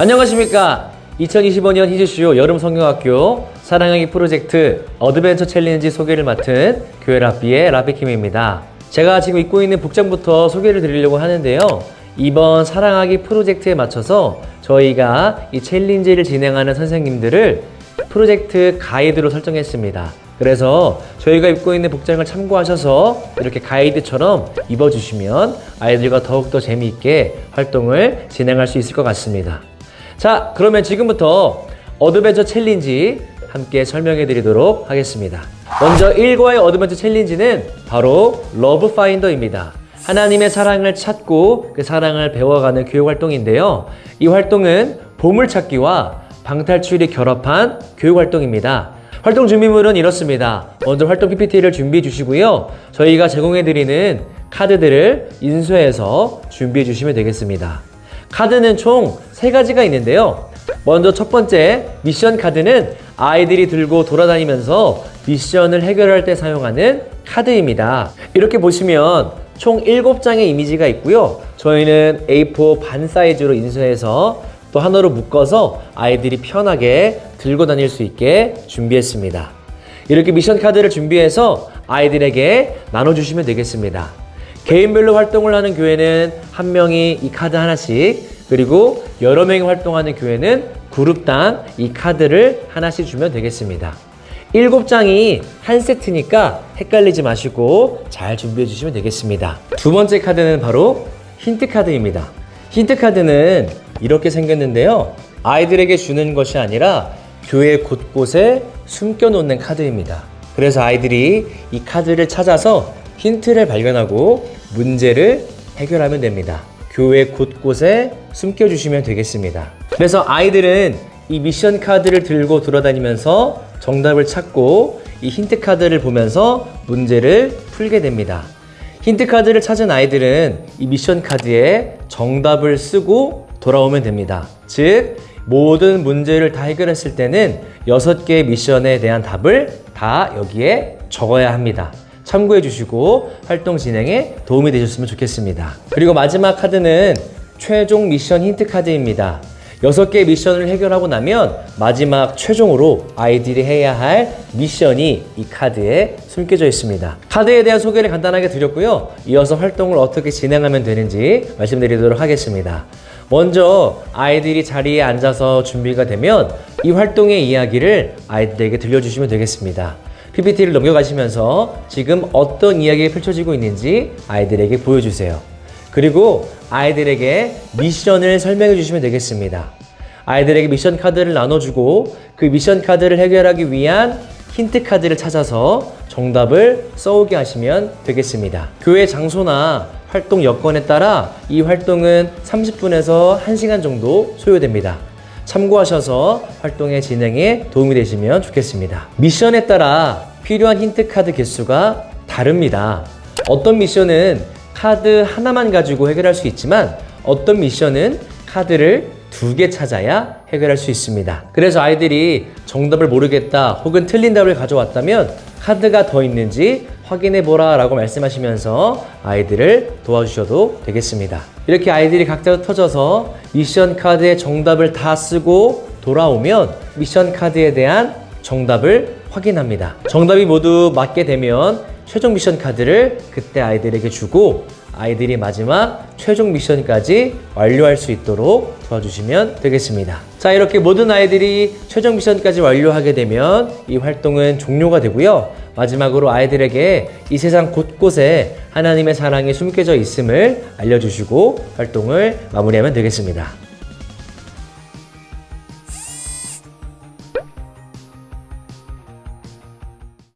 안녕하십니까. 2025년 히즈쇼 여름 성경학교 사랑하기 프로젝트 어드벤처 챌린지 소개를 맡은 교회 라비의 라비킴입니다. 제가 지금 입고 있는 복장부터 소개를 드리려고 하는데요. 이번 사랑하기 프로젝트에 맞춰서 저희가 이 챌린지를 진행하는 선생님들을 프로젝트 가이드로 설정했습니다. 그래서 저희가 입고 있는 복장을 참고하셔서 이렇게 가이드처럼 입어주시면 아이들과 더욱더 재미있게 활동을 진행할 수 있을 것 같습니다. 자, 그러면 지금부터 어드벤처 챌린지 함께 설명해 드리도록 하겠습니다. 먼저 1과의 어드벤처 챌린지는 바로 러브 파인더입니다. 하나님의 사랑을 찾고 그 사랑을 배워가는 교육 활동인데요. 이 활동은 보물찾기와 방탈출이 결합한 교육 활동입니다. 활동 준비물은 이렇습니다. 먼저 활동 PPT를 준비해 주시고요. 저희가 제공해 드리는 카드들을 인쇄해서 준비해 주시면 되겠습니다. 카드는 총 세 가지가 있는데요. 먼저 첫 번째 미션 카드는 아이들이 들고 돌아다니면서 미션을 해결할 때 사용하는 카드입니다. 이렇게 보시면 총 7장의 이미지가 있고요. 저희는 A4 반 사이즈로 인쇄해서 또 하나로 묶어서 아이들이 편하게 들고 다닐 수 있게 준비했습니다. 이렇게 미션 카드를 준비해서 아이들에게 나눠주시면 되겠습니다. 개인별로 활동을 하는 교회는 한 명이 이 카드 하나씩 그리고 여러 명이 활동하는 교회는 그룹당 이 카드를 하나씩 주면 되겠습니다. 일곱 장이 한 세트니까 헷갈리지 마시고 잘 준비해 주시면 되겠습니다. 두 번째 카드는 바로 힌트 카드입니다. 힌트 카드는 이렇게 생겼는데요. 아이들에게 주는 것이 아니라 교회 곳곳에 숨겨 놓는 카드입니다. 그래서 아이들이 이 카드를 찾아서 힌트를 발견하고 문제를 해결하면 됩니다. 교회 곳곳에 숨겨주시면 되겠습니다. 그래서 아이들은 이 미션 카드를 들고 돌아다니면서 정답을 찾고 이 힌트 카드를 보면서 문제를 풀게 됩니다. 힌트 카드를 찾은 아이들은 이 미션 카드에 정답을 쓰고 돌아오면 됩니다. 즉, 모든 문제를 다 해결했을 때는 6개의 미션에 대한 답을 다 여기에 적어야 합니다. 참고해 주시고 활동 진행에 도움이 되셨으면 좋겠습니다. 그리고 마지막 카드는 최종 미션 힌트 카드입니다. 6개의 미션을 해결하고 나면 마지막 최종으로 아이들이 해야 할 미션이 이 카드에 숨겨져 있습니다. 카드에 대한 소개를 간단하게 드렸고요. 이어서 활동을 어떻게 진행하면 되는지 말씀드리도록 하겠습니다. 먼저 아이들이 자리에 앉아서 준비가 되면 이 활동의 이야기를 아이들에게 들려주시면 되겠습니다. PPT를 넘겨가시면서 지금 어떤 이야기가 펼쳐지고 있는지 아이들에게 보여주세요. 그리고 아이들에게 미션을 설명해 주시면 되겠습니다. 아이들에게 미션 카드를 나눠주고 그 미션 카드를 해결하기 위한 힌트 카드를 찾아서 정답을 써오게 하시면 되겠습니다. 교회 장소나 활동 여건에 따라 이 활동은 30분에서 1시간 정도 소요됩니다. 참고하셔서 활동의 진행에 도움이 되시면 좋겠습니다. 미션에 따라 필요한 힌트 카드 개수가 다릅니다. 어떤 미션은 카드 하나만 가지고 해결할 수 있지만 어떤 미션은 카드를 두 개 찾아야 해결할 수 있습니다. 그래서 아이들이 정답을 모르겠다 혹은 틀린 답을 가져왔다면 카드가 더 있는지 확인해 보라 라고 말씀하시면서 아이들을 도와주셔도 되겠습니다. 이렇게 아이들이 각자 터져서 미션 카드의 정답을 다 쓰고 돌아오면 미션 카드에 대한 정답을 확인합니다. 정답이 모두 맞게 되면 최종 미션 카드를 그때 아이들에게 주고 아이들이 마지막 최종 미션까지 완료할 수 있도록 도와주시면 되겠습니다. 자, 이렇게 모든 아이들이 최종 미션까지 완료하게 되면 이 활동은 종료가 되고요. 마지막으로 아이들에게 이 세상 곳곳에 하나님의 사랑이 숨겨져 있음을 알려주시고 활동을 마무리하면 되겠습니다.